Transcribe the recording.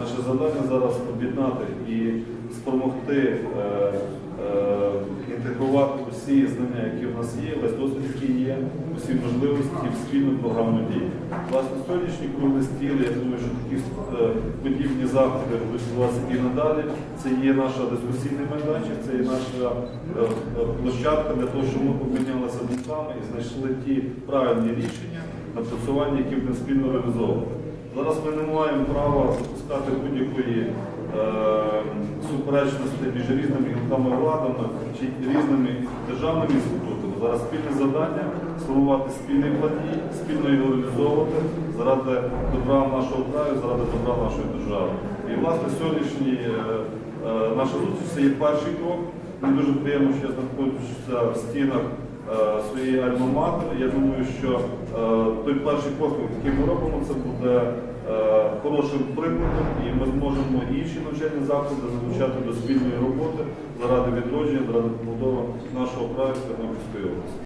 Наше завдання зараз об'єднати і спромогти е, е, інтегрувати усі знання, які в нас є, весь досвід, який є, усі можливості в спільну програму дій. Власне, сьогоднішні круглі стіли, я думаю, що такі е, подібні заходи будуть і надалі. Це є наш дискусійний майданчик, це є наша площадка для того, щоб ми помінялися думками і знайшли ті правильні рішення напрацювання, які будемо спільно реалізовувати. Зараз ми не маємо права запускати будь-якої е, суперечності між різними гілками владами чи різними державними інститутами. Зараз спільне завдання сформувати спільний план дій, спільно його реалізовувати заради добра нашого краю, заради добра нашої держави. І власне сьогоднішній е, е, наша зустріч це є перший крок. Мені дуже приємно, що я знаходжуся в стінах своєї альма-матери. Я думаю, що е, той перший крок, який ми робимо, це буде е, хорошим прикладом, і ми зможемо інші навчальні заклади залучати до спільної роботи заради відродження, заради побудови нашого краю Тернопільської області.